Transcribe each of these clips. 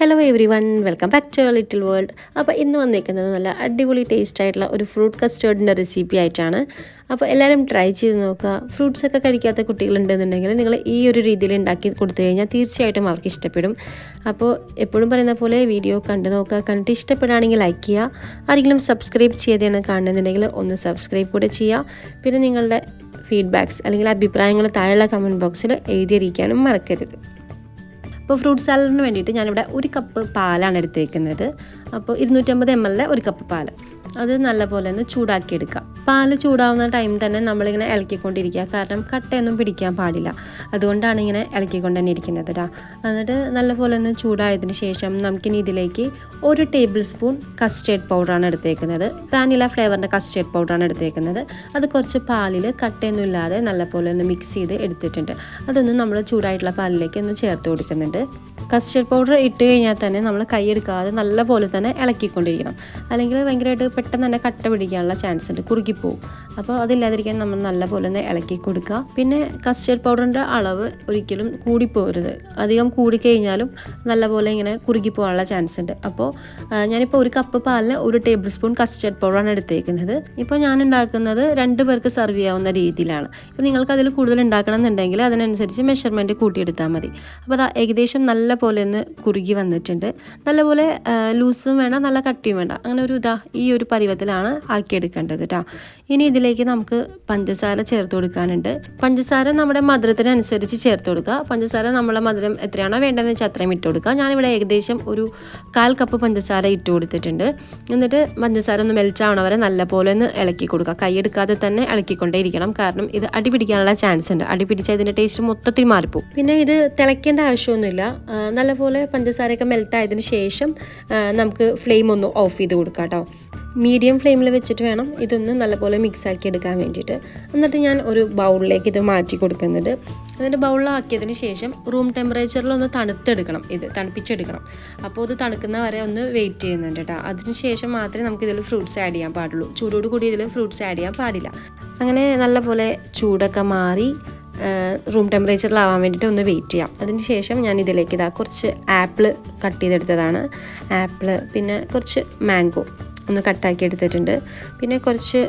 Hello everyone welcome back to little world അപ്പോൾ ഇന്ന് വന്നിരിക്കുന്നത് നല്ല അടിപൊളി ടേസ്റ്റ് ആയിട്ടുള്ള ഒരു ഫ്രൂട്ട് കസ്റ്റേർഡിന്റെ റെസിപ്പി ആയിട്ടാണ്. അപ്പോൾ എല്ലാവരും ട്രൈ ചെയ്ത് നോക്കുക. ഫ്രൂട്ട്സ് ഒക്കെ കഴിക്കാത്ത കുട്ടികളുണ്ടെന്നുണ്ടെങ്കിൽ നിങ്ങൾ ഈ ഒരു രീതിയിൽ ഉണ്ടാക്കി കൊടുത്തു കഴിഞ്ഞാൽ തീർച്ചയായിട്ടും അവർക്ക് ഇഷ്ടപ്പെടും. അപ്പോൾ എപ്പോഴും പറയുന്ന പോലെ വീഡിയോ കണ്ടു നോക്കുക. കണ്ടിട്ട് ഇഷ്ടപ്പെടുകയാണെങ്കിൽ ലൈക്ക് ചെയ്യുക. ആരെങ്കിലും സബ്സ്ക്രൈബ് ചെയ്താണ് കാണുന്നുണ്ടെങ്കിൽ ഒന്ന് സബ്സ്ക്രൈബ് കൂടെ ചെയ്യുക. പിന്നെ നിങ്ങളുടെ ഫീഡ്ബാക്ക്സ് അല്ലെങ്കിൽ അഭിപ്രായങ്ങൾ താഴെയുള്ള കമന്റ് ബോക്സിൽ എഴുതിയിരിക്കാനും മറക്കരുത്. അപ്പോൾ ഫ്രൂട്ട് സാലഡിന് വേണ്ടിയിട്ട് ഞാനിവിടെ ഒരു കപ്പ് പാലാണ് എടുത്തേക്കുന്നത്. അപ്പോൾ ഇരുന്നൂറ്റമ്പത് എം എല്ലിന്റെ ഒരു കപ്പ് പാൽ അത് നല്ലപോലെ ഒന്ന് ചൂടാക്കിയെടുക്കാം. പാൽ ചൂടാവുന്ന ടൈം തന്നെ നമ്മളിങ്ങനെ ഇളക്കിക്കൊണ്ടിരിക്കുക. കാരണം കട്ടയൊന്നും പിടിക്കാൻ പാടില്ല. അതുകൊണ്ടാണ് ഇങ്ങനെ ഇളക്കിക്കൊണ്ട് തന്നെ ഇരിക്കുന്നത് എന്നിട്ട് നല്ലപോലെ ഒന്ന് ചൂടായതിന് ശേഷം നമുക്കിനി ഇതിലേക്ക് ഒരു ടേബിൾ സ്പൂൺ കസ്റ്റേർഡ് പൗഡറാണ് എടുത്തേക്കുന്നത്. വാനില ഫ്ലേവറിന്റെ കസ്റ്റേർഡ് പൗഡറാണ് എടുത്തേക്കുന്നത്. അത് കുറച്ച് പാലിൽ കട്ടയൊന്നും ഇല്ലാതെ നല്ലപോലെ ഒന്ന് മിക്സ് ചെയ്ത് എടുത്തിട്ടുണ്ട്. അതൊന്ന് നമ്മൾ ചൂടായിട്ടുള്ള പാലിലേക്ക് ഒന്ന് ചേർത്ത് കൊടുക്കുന്നുണ്ട്. കസ്റ്റേർഡ് പൗഡർ ഇട്ട് കഴിഞ്ഞാൽ തന്നെ നമ്മൾ കൈയെടുക്കാതെ നല്ലപോലെ തന്നെ ഇളക്കിക്കൊണ്ടിരിക്കണം. അല്ലെങ്കിൽ ഭയങ്കരമായിട്ട് പെട്ടെന്ന് തന്നെ കട്ട പിടിക്കാനുള്ള ചാൻസ് ഉണ്ട്. കുറുകിപ്പോവും. അപ്പോൾ അതില്ലാതിരിക്കാൻ നമ്മൾ നല്ല പോലെ തന്നെ ഇളക്കി കൊടുക്കുക. പിന്നെ കസ്റ്റർഡ് പൗഡറിന്റെ അളവ് ഒരിക്കലും കൂടിപ്പോകരുത് അധികം കൂടിക്കഴിഞ്ഞാലും നല്ല പോലെ ഇങ്ങനെ കുറുകിപ്പോകാനുള്ള ചാൻസ് ഉണ്ട്. അപ്പോൾ ഞാനിപ്പോൾ ഒരു കപ്പ് പാലിന് ഒരു ടേബിൾ സ്പൂൺ കസ്റ്റർഡ് പൗഡറാണ് എടുത്തേക്കുന്നത്. ഇപ്പോൾ ഞാൻ ഉണ്ടാക്കുന്നത് രണ്ട് പേർക്ക് സെർവ് ചെയ്യാവുന്ന രീതിയിലാണ്. ഇപ്പോൾ നിങ്ങൾക്ക് അതിൽ കൂടുതൽ ഉണ്ടാക്കണം എന്നുണ്ടെങ്കിൽ അതിനനുസരിച്ച് മെഷർമെന്റ് കൂട്ടിയെടുത്താൽ മതി. അപ്പോൾ അത് ഏകദേശം നല്ല പോലെ ഒന്ന് കുറുകി വന്നിട്ടുണ്ട്. നല്ലപോലെ ലൂസും വേണം നല്ല കട്ടിയും വേണ്ട. അങ്ങനെ ഒരു ഇതാ ഈ ഒരു പരുവത്തിലാണ് ആക്കിയെടുക്കേണ്ടത് കേട്ടോ ഇനി ഇതിലേക്ക് നമുക്ക് പഞ്ചസാര ചേർത്ത് കൊടുക്കാനുണ്ട്. പഞ്ചസാര നമ്മുടെ മധുരത്തിനനുസരിച്ച് ചേർത്ത് കൊടുക്കുക. പഞ്ചസാര നമ്മളെ മധുരം എത്രയാണോ വേണ്ടതെന്ന് വെച്ചാൽ അത്രയും ഇട്ട് കൊടുക്കുക. ഞാനിവിടെ ഏകദേശം ഒരു കാൽ കപ്പ് പഞ്ചസാര ഇട്ട് കൊടുത്തിട്ടുണ്ട്. എന്നിട്ട് പഞ്ചസാര ഒന്ന് മെൽച്ചാവണവരെ വരെ നല്ലപോലെ ഒന്ന് ഇളക്കി കൊടുക്കുക. കൈയെടുക്കാതെ തന്നെ ഇളക്കിക്കൊണ്ടേ ഇരിക്കണം. കാരണം ഇത് അടി പിടിക്കാനുള്ള ചാൻസ് ഉണ്ട്. അടി പിടിച്ചാൽ ഇതിന്റെ ടേസ്റ്റ് മൊത്തത്തിൽ മാറിപ്പോവും. പിന്നെ ഇത് തിളയ്ക്കേണ്ട ആവശ്യമൊന്നുമില്ല. നല്ലപോലെ പഞ്ചസാരയൊക്കെ മെൽട്ടായതിന് ശേഷം നമുക്ക് ഫ്ലെയിം ഒന്ന് ഓഫ് ചെയ്ത് കൊടുക്കാം കേട്ടോ മീഡിയം ഫ്ലെയിമിൽ വെച്ചിട്ട് വേണം ഇതൊന്ന് നല്ലപോലെ മിക്സ് ആക്കി എടുക്കാൻ വേണ്ടിയിട്ട്. എന്നിട്ട് ഞാൻ ഒരു ബൗളിലേക്ക് ഇത് മാറ്റി കൊടുക്കുന്നുണ്ട് എന്നിട്ട് ബൗളിലാക്കിയതിന് ശേഷം റൂം ടെമ്പറേച്ചറിൽ ഒന്ന് തണുത്തെടുക്കണം ഇത് തണുപ്പിച്ചെടുക്കണം. അപ്പോൾ ഇത് തണുക്കുന്ന വരെ ഒന്ന് വെയിറ്റ് ചെയ്യുന്നുണ്ട് കേട്ടോ. അതിന് ശേഷം മാത്രമേ നമുക്ക് ഇതിൽ ഫ്രൂട്ട്സ് ആഡ് ചെയ്യാൻ പാടുള്ളൂ. ചൂടോട് കൂടി ഇതിൽ ഫ്രൂട്ട്സ് ആഡ് ചെയ്യാൻ പാടില്ല. അങ്ങനെ നല്ലപോലെ ചൂടൊക്കെ മാറി റൂം ടെമ്പറേച്ചറിലാവാൻ വേണ്ടിയിട്ട് ഒന്ന് വെയിറ്റ് ചെയ്യാം. അതിന് ശേഷം ഞാൻ ഇതിലേക്ക് ഇതാ കുറച്ച് ആപ്പിൾ കട്ട് ചെയ്തെടുത്തതാണ്. ആപ്പിൾ പിന്നെ കുറച്ച് മാംഗോ. ഒന്ന് കട്ടാക്കി എടുത്തിട്ടുണ്ട്. പിന്നെ കുറച്ച്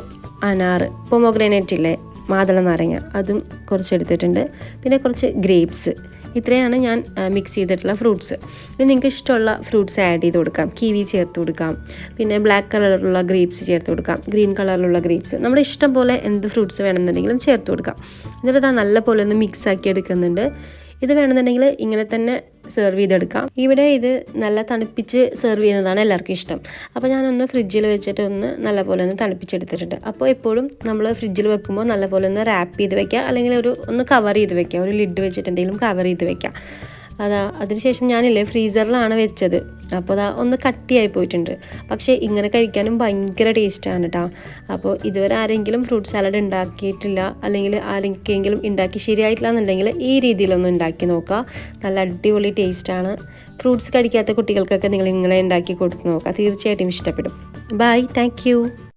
അനാറ് പൊമോഗ്രനേറ്റ് ഇല്ലേ മാതള നാരങ്ങ അതും കുറച്ച് എടുത്തിട്ടുണ്ട്. പിന്നെ കുറച്ച് ഗ്രേപ്സ് ഇത്രയാണ് ഞാൻ മിക്സ് ചെയ്തിട്ടുള്ള ഫ്രൂട്ട്സ് ഇനി നിങ്ങൾക്ക് ഇഷ്ടമുള്ള ഫ്രൂട്ട്സ് ആഡ് ചെയ്ത് കൊടുക്കാം. കിവി ചേർത്ത് കൊടുക്കാം. പിന്നെ ബ്ലാക്ക് കളറിലുള്ള ഗ്രേപ്സ് ചേർത്ത് കൊടുക്കാം. ഗ്രീൻ കളറിലുള്ള ഗ്രേപ്സ് നമ്മുടെ ഇഷ്ടം പോലെ എന്ത് ഫ്രൂട്ട്സ് വേണമെന്നുണ്ടെങ്കിലും ചേർത്ത് കൊടുക്കാം. എന്നിട്ട് അത് നല്ല പോലെ ഒന്ന് മിക്സ് ആക്കി എടുക്കുന്നുണ്ട്. ഇത് വേണമെന്നുണ്ടെങ്കിൽ ഇങ്ങനെ തന്നെ സെർവ് ചെയ്തെടുക്കാം. ഇവിടെ ഇത് നല്ല തണുപ്പിച്ച് സെർവ് ചെയ്യുന്നതാണ് എല്ലാവർക്കും ഇഷ്ടം. അപ്പോൾ ഞാനൊന്ന് ഫ്രിഡ്ജിൽ വെച്ചിട്ട് ഒന്ന് നല്ലപോലെ ഒന്ന് തണുപ്പിച്ചെടുത്തിട്ടുണ്ട്. അപ്പോൾ എപ്പോഴും നമ്മൾ ഫ്രിഡ്ജിൽ വെക്കുമ്പോൾ നല്ലപോലെ ഒന്ന് റാപ്പ് ചെയ്ത് വെക്കുക. അല്ലെങ്കിൽ ഒരു ഒന്ന് കവർ ചെയ്ത് വെക്കുക. ഒരു ലിഡ് വെച്ചിട്ട് എന്തെങ്കിലും കവർ ചെയ്ത് വെക്കുക. അതാ അതിനുശേഷം ഞാനില്ലേ ഫ്രീസറിലാണ് വെച്ചത്. അപ്പോൾ അതാ ഒന്ന് കട്ടിയായി പോയിട്ടുണ്ട്. പക്ഷേ ഇങ്ങനെ കഴിക്കാനും ഭയങ്കര ടേസ്റ്റാണ് കേട്ടോ അപ്പോൾ ഇതുവരെ ആരെങ്കിലും ഫ്രൂട്ട് സാലഡ് ഉണ്ടാക്കിയിട്ടില്ല അല്ലെങ്കിൽ ആരെങ്കിലും ഉണ്ടാക്കി ശരിയായിട്ടില്ല എന്നുണ്ടെങ്കിൽ ഈ രീതിയിലൊന്നും ഉണ്ടാക്കി നോക്കുക നല്ല അടിപൊളി ടേസ്റ്റാണ് ഫ്രൂട്ട്സ് കഴിക്കാത്ത കുട്ടികൾക്കൊക്കെ നിങ്ങൾ ഇങ്ങനെ ഉണ്ടാക്കി കൊടുത്ത് നോക്കുക തീർച്ചയായിട്ടും ഇഷ്ടപ്പെടും. Bye thank